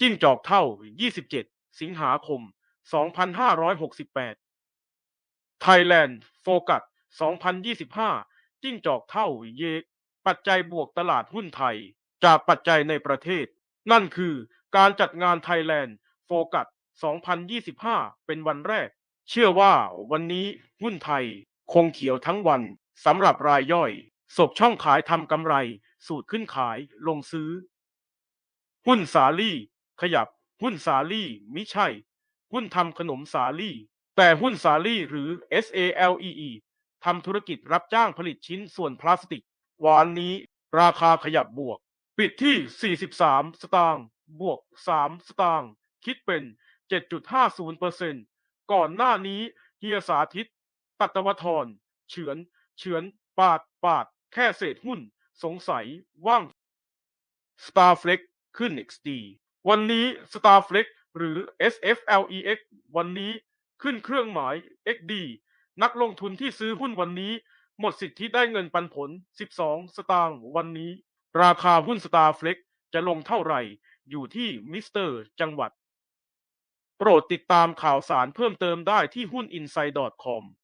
จิ้งจอกเท่า 27 สิงหาคม 2568 Thailand Focus 2025 จิ้งจอกเท่าเยกปัจจัยบวกตลาดหุ้นไทย จากปัจจัยในประเทศ นั่นคือการจัดงาน Thailand Focus 2025 เป็นวันแรก เชื่อว่าวันนี้หุ้นไทยคงเขียวทั้งวันสำหรับรายย่อยศบช่องขายทำกำไร สูตรขึ้นขายลงซื้อ หุ้นสาลี่ ขยับ หุ้นสาลี่มิใช่ หุ้นทำขนมสาลี่ แต่หุ้นสาลี่หรือ SALEE ทำธุรกิจรับจ้างผลิตชิ้นส่วนพลาสติกวันนี้ราคาขยับบวก ปิดที่ 43 สตางค์บวก 3 สตางค์คิดเป็น 7.50%ก่อนหน้านี้เฮียสาธิตปัตตวทรเฉือน เฉือน ปาด ปาด แค่เศษหุ้น สงสัยว่าง Starflex ขึ้น XD วันนี้ Starflex หรือ SFLEX วันนี้ขึ้นเครื่องหมาย XD นักลงทุนที่ซื้อหุ้นวันนี้ หมดสิทธิได้เงินปันผล 12 สตางค์วันนี้ ราคาหุ้น Starflex จะลงเท่าไหร่ อยู่ที่มิสเตอร์จังหวัด โปรดติดตามข่าวสารเพิ่มเติมได้ที่หุ้น inside.com